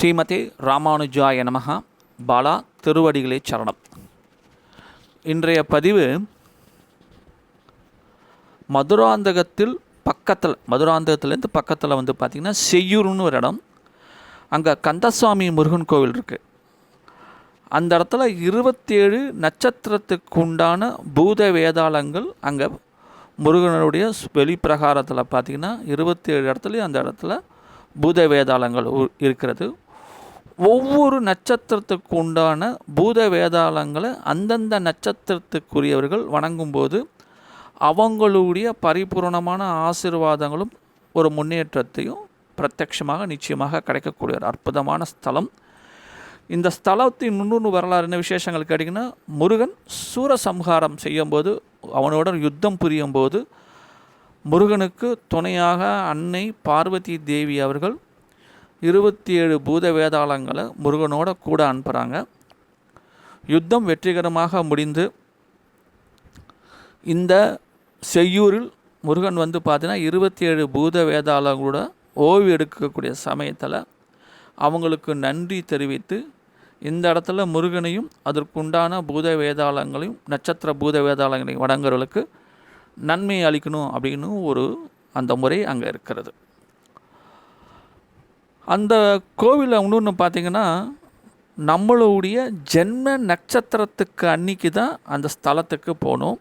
ஸ்ரீமதே ராமானுஜாய நமகா பாலா திருவடிகளே சரணம். இன்றைய பதிவு மதுராந்தகத்தில் பக்கத்தில் மதுராந்தகத்துலேருந்து பக்கத்தில் வந்து பார்த்திங்கன்னா செய்யூர்னு ஒரு இடம். அங்கே கந்தசுவாமி முருகன் கோவில் இருக்குது அந்த இடத்துல இருபத்தேழு நட்சத்திரத்துக்கு உண்டான பூத வேதாளங்கள் அங்கே முருகனுடைய வெளிப்பிரகாரத்தில் பார்த்திங்கன்னா இருபத்தேழு இடத்துலையும் அந்த இடத்துல பூத வேதாளங்கள் இருக்கிறது. ஒவ்வொரு நட்சத்திரத்துக்கு உண்டான பூத வேதாளங்களை அந்தந்த நட்சத்திரத்துக்குரியவர்கள் வணங்கும்போது அவங்களுடைய பரிபூர்ணமான ஆசிர்வாதங்களும் ஒரு முன்னேற்றத்தையும் பிரத்யட்சமாக நிச்சயமாக கிடைக்கக்கூடிய ஒரு அற்புதமான ஸ்தலம். இந்த ஸ்தலத்தின் முன்னூறு வரலாறு என்ன விசேஷங்கள் கேட்டிங்கன்னா முருகன் சூரசம்ஹாரம் செய்யும்போது அவனோட யுத்தம் புரியும் போது முருகனுக்கு துணையாக அன்னை பார்வதி தேவி அவர்கள் இருபத்தி ஏழு பூத வேதாளங்களை முருகனோட கூட அனுப்புகிறாங்க யுத்தம் வெற்றிகரமாக முடிந்து இந்த செய்யூரில் முருகன் வந்து பார்த்தீங்கன்னா இருபத்தி ஏழு பூத வேதாளங்களோட ஓய்வு எடுக்கக்கூடிய சமயத்தில் அவங்களுக்கு நன்றி தெரிவித்து இந்த இடத்துல முருகனையும் அதற்குண்டான பூத வேதாளங்களையும் நட்சத்திர பூத வேதாளங்களையும் வணங்குறவர்களுக்கு நன்மை அளிக்கணும் அப்படின்னு ஒரு அந்த முறை அங்கே இருக்கிறது. அந்த கோவிலில் இன்னொன்று பார்த்திங்கன்னா நம்மளுடைய ஜென்ம நட்சத்திரத்துக்கு அன்னைக்கு தான் அந்த ஸ்தலத்துக்கு போகணும்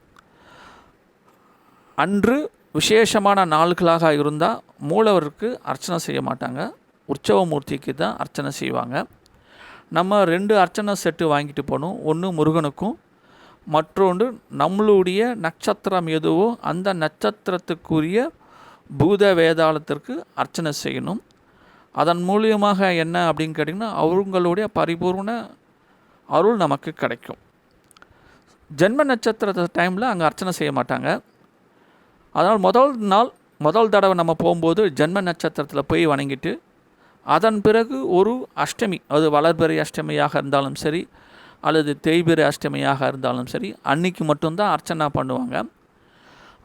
அன்று விசேஷமான நாள்களாக இருந்தால் மூலவருக்கு அர்ச்சனை செய்ய மாட்டாங்க. உற்சவமூர்த்திக்கு தான் அர்ச்சனை செய்வாங்க. நம்ம ரெண்டு அர்ச்சனை செட்டு வாங்கிட்டு போகணும் ஒன்று முருகனுக்கும் மற்றொன்று நம்மளுடைய நட்சத்திரம் எதுவோ அந்த நட்சத்திரத்துக்குரிய பூத வேதாளத்திற்கு அர்ச்சனை செய்யணும். அதன் மூலியமாக என்ன அப்படின்னு கேட்டிங்கன்னா அவங்களுடைய பரிபூர்ண அருள் நமக்கு கிடைக்கும். ஜென்ம நட்சத்திர டைமில் அங்கே அர்ச்சனை செய்ய மாட்டாங்க. அதனால் முதல் நாள் முதல் தடவை நம்ம போகும்போது ஜென்ம நட்சத்திரத்தில் போய் வணங்கிட்டு அதன் பிறகு ஒரு அஷ்டமி அது வளர்பிறை அஷ்டமியாக இருந்தாலும் சரி அல்லது தேய்பிறை அஷ்டமியாக இருந்தாலும் சரி அன்னைக்கு மட்டும்தான் அர்ச்சனை பண்ணுவாங்க.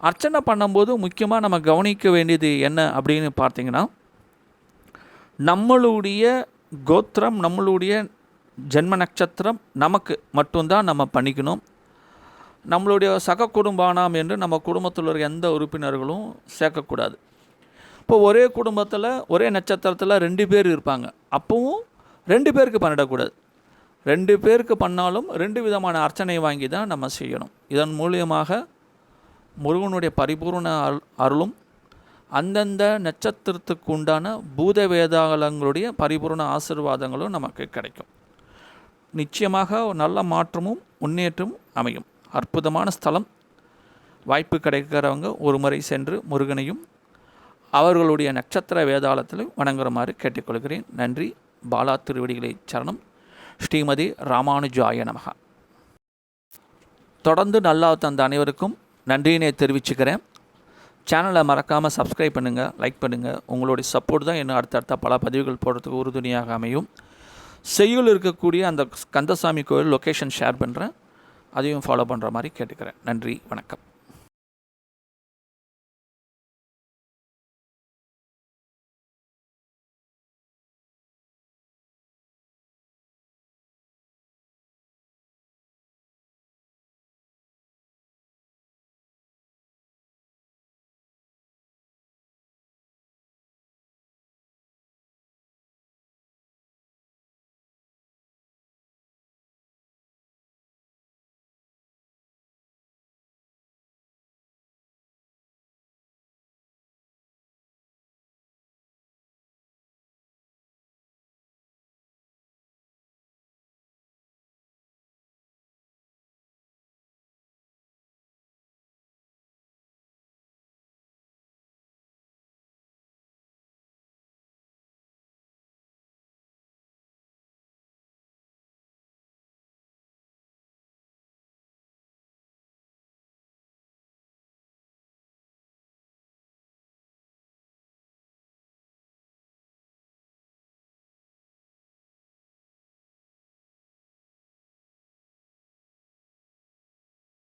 அர்ச்சனை பண்ணும்போது முக்கியமாக நம்ம கவனிக்க வேண்டியது என்ன அப்படின்னு பார்த்தீங்கன்னா நம்மளுடைய கோத்திரம் நம்மளுடைய ஜென்ம நட்சத்திரம் நமக்கு மட்டும்தான் நம்ம பண்ணிக்கணும். நம்மளுடைய சக குடும்பானாம் என்று நம்ம குடும்பத்தில் இருக்கிற எந்த உறுப்பினர்களும் சேர்க்கக்கூடாது. இப்போ ஒரே குடும்பத்தில் ஒரே நட்சத்திரத்தில் ரெண்டு பேர் இருப்பாங்க. அப்பவும் ரெண்டு பேருக்கு பண்ணிடக்கூடாது. ரெண்டு பேருக்கு பண்ணாலும் ரெண்டு விதமான அர்ச்சனை வாங்கி தான் நம்ம செய்யணும். இதன் மூலியமாக முருகனுடைய பரிபூர்ண அருளும் அந்தந்த நட்சத்திரத்துக்கு உண்டான பூத வேதாளங்களுடைய பரிபூர்ண ஆசிர்வாதங்களும் நமக்கு கிடைக்கும். நிச்சயமாக நல்ல மாற்றமும் முன்னேற்றமும் அமையும். அற்புதமான ஸ்தலம். வாய்ப்பு கிடைக்கிறவங்க ஒரு முறை சென்று முருகனையும் அவர்களுடைய நட்சத்திர வேதாளத்திலும் வணங்குறமாறு கேட்டுக்கொள்கிறேன். நன்றி. பாலா திருவடிகளை சரணம். ஸ்ரீமதி ராமானுஜாய நமகா தொடர்ந்து நல்லா தந்த அனைவருக்கும் நன்றியினை தெரிவிச்சுக்கிறேன். சேனலை மறக்காமல் சப்ஸ்கிரைப் பண்ணுங்கள் லைக் பண்ணுங்கள் உங்களுடைய சப்போர்ட் தான் என்ன அடுத்தடுத்த பல பதிவுகள் போடுறதுக்கு உறுதுணையாக அமையும். செய்யுள் இருக்கக்கூடிய அந்த கந்தசாமி கோயில் லொக்கேஷன் ஷேர் பண்ணுறேன் அதையும் ஃபாலோ பண்ணுற மாதிரி கேட்டுக்கிறேன். நன்றி வணக்கம்.